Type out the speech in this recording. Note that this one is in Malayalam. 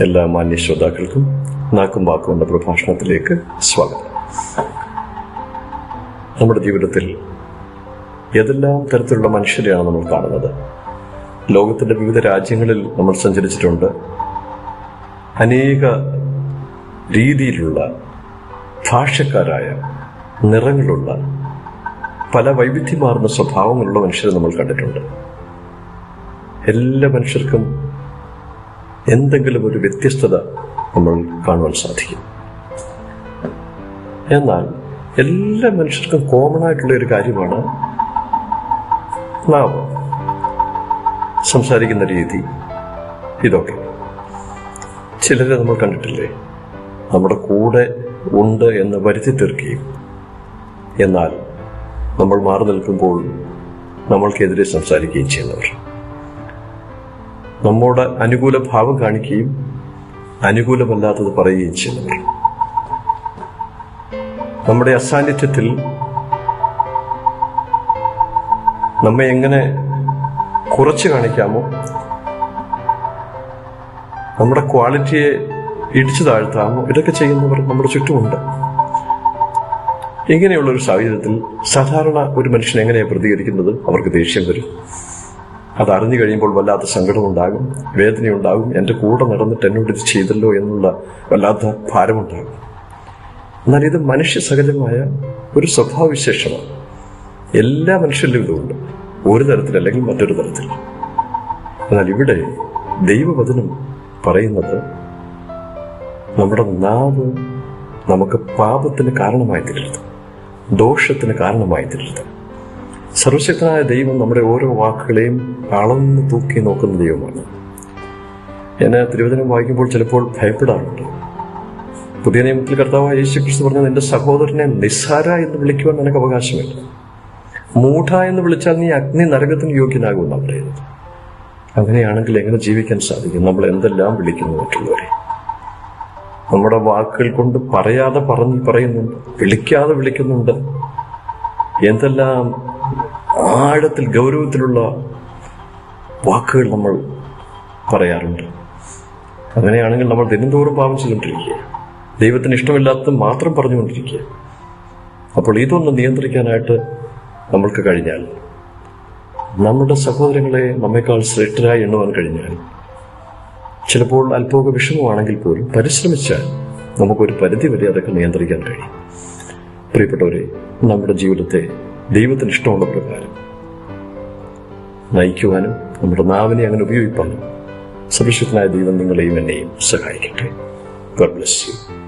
എല്ലാ മാന്യ ശ്രോതാക്കൾക്കും നാക്കും വാക്കും എന്ന പ്രഭാഷണത്തിലേക്ക് സ്വാഗതം. നമ്മുടെ ജീവിതത്തിൽ ഏതെല്ലാം തരത്തിലുള്ള മനുഷ്യരെയാണ് നമ്മൾ കാണുന്നത്? ലോകത്തിന്റെ വിവിധ രാജ്യങ്ങളിൽ നമ്മൾ സഞ്ചരിച്ചിട്ടുണ്ട്. അനേക രീതിയിലുള്ള ഭാഷക്കാരായ നിറങ്ങളുള്ള പല വൈവിധ്യമാർന്ന സ്വഭാവങ്ങളുള്ള മനുഷ്യരെ നമ്മൾ കണ്ടിട്ടുണ്ട്. എല്ലാ മനുഷ്യർക്കും എന്തെങ്കിലും ഒരു വ്യത്യസ്തത നമ്മൾ കാണുവാൻ സാധിക്കും. എന്നാൽ എല്ലാ മനുഷ്യർക്കും കോമൺ ആയിട്ടുള്ള ഒരു കാര്യമാണ് നാവ്. സംസാരിക്കുന്ന രീതി ഇതൊക്കെ. ചിലരെ നമ്മൾ കണ്ടിട്ടില്ലേ? നമ്മുടെ കൂടെ ഉണ്ട് എന്ന് വരുത്തി തീർക്കുകയും. എന്നാൽ നമ്മൾ മാറി നിൽക്കുമ്പോൾ നമ്മൾക്കെതിരെ സംസാരിക്കുകയും ചെയ്യുന്നവർ. നമ്മോട് അനുകൂല ഭാവം കാണിക്കുകയും അനുകൂലമല്ലാത്തത് പറയുകയും ചെയ്യുന്നവർ നമ്മുടെ അസാന്നിധ്യത്തിൽ നമ്മെ എങ്ങനെ കുറച്ച് കാണിക്കാമോ നമ്മുടെ ക്വാളിറ്റിയെ ഇടിച്ചു താഴ്ത്താമോ ഇതൊക്കെ ചെയ്യുന്നവർ നമ്മുടെ ചുറ്റുമുണ്ട്. ഇങ്ങനെയുള്ള ഒരു സാഹചര്യത്തിൽ സാധാരണ ഒരു മനുഷ്യൻ എങ്ങനെയാണ് പ്രതികരിക്കുന്നത്? അവർക്ക് ദേഷ്യം വരും. അത് അറിഞ്ഞു കഴിയുമ്പോൾ വല്ലാത്ത സങ്കടമുണ്ടാകും വേദനയുണ്ടാകും. എന്റെ കൂടെ നടന്നിട്ട് എന്നോട് ഇത് ചെയ്തല്ലോ എന്നുള്ള വല്ലാത്ത ഭാരമുണ്ടാകും. എന്നാൽ ഇത് മനുഷ്യ സഹജമായ ഒരു സ്വഭാവവിശേഷമാണ്. എല്ലാ മനുഷ്യരിലും ഇതുണ്ട്. ഒരു തരത്തിൽ അല്ലെങ്കിൽ മറ്റൊരു തരത്തിൽ. എന്നാൽ ഇവിടെ ദൈവവചനം പറയുന്നത് നമ്മുടെ നാവ് നമുക്ക് പാപത്തിന് കാരണമായി തീരരുത് ദോഷത്തിന് കാരണമായി തീരരുത് സർവശക്തനായ ദൈവം നമ്മുടെ ഓരോ വാക്കുകളെയും അളന്ന് തൂക്കി നോക്കുന്ന ദൈവമാണ്. ഞാൻ തിരുവചനം വായിക്കുമ്പോൾ ചിലപ്പോൾ ഭയപ്പെടാറുണ്ട്. പുതിയ നിയമത്തിൽ കർത്താവായ യേശു ക്രിസ്തു പറഞ്ഞ നിന്റെ സഹോദരനെ നിസ്സാര എന്ന് വിളിക്കുവാൻ നിനക്ക് അവകാശമില്ല. മൂഢ എന്ന് വിളിച്ചാൽ നീ അഗ്നി നരകത്തിന് യോഗ്യനാകുമെന്നാണ് പറയുന്നത് അങ്ങനെയാണെങ്കിൽ എങ്ങനെ ജീവിക്കാൻ സാധിക്കും? നമ്മൾ എന്തെല്ലാം വിളിക്കുന്നു മറ്റുള്ളവരെ? നമ്മുടെ വാക്കുകൾ കൊണ്ട് പറയാതെ പറഞ്ഞ് പറയുന്നുണ്ട് വിളിക്കാതെ വിളിക്കുന്നുണ്ട്. എന്തെല്ലാം ആഴത്തിൽ ഗൗരവത്തിലുള്ള വാക്കുകൾ നമ്മൾ പറയാറുണ്ട്. അങ്ങനെയാണെങ്കിൽ നമ്മൾ ദിനംതോറും പാപം ചെയ്തുകൊണ്ടിരിക്കുക. ദൈവത്തിന് ഇഷ്ടമില്ലാത്തത് മാത്രം പറഞ്ഞുകൊണ്ടിരിക്കുക. അപ്പോൾ ഇതൊന്ന് നിയന്ത്രിക്കാനായിട്ട് നമ്മൾക്ക് കഴിഞ്ഞാൽ നമ്മുടെ സഹോദരങ്ങളെ നമ്മേക്കാൾ ശ്രേഷ്ഠരായി എണ്ണുവാൻ കഴിഞ്ഞാൽ ചിലപ്പോൾ അല്പമൊക്കെ വിഷമമാണെങ്കിൽ പോലും പരിശ്രമിച്ചാൽ നമുക്കൊരു പരിധി വരെ അതൊക്കെ നിയന്ത്രിക്കാൻ കഴിയും. പ്രിയപ്പെട്ടവരെ നമ്മുടെ ജീവിതത്തെ ദൈവത്തിന് ഇഷ്ടമുള്ള പ്രകാരം നയിക്കുവാനും നമ്മുടെ നാവിനെ അങ്ങനെ ഉപയോഗിക്കാനും സുരക്ഷിതനായ ദൈവം നിങ്ങളെയും എന്നെയും സഹായിക്കട്ടെ. God bless you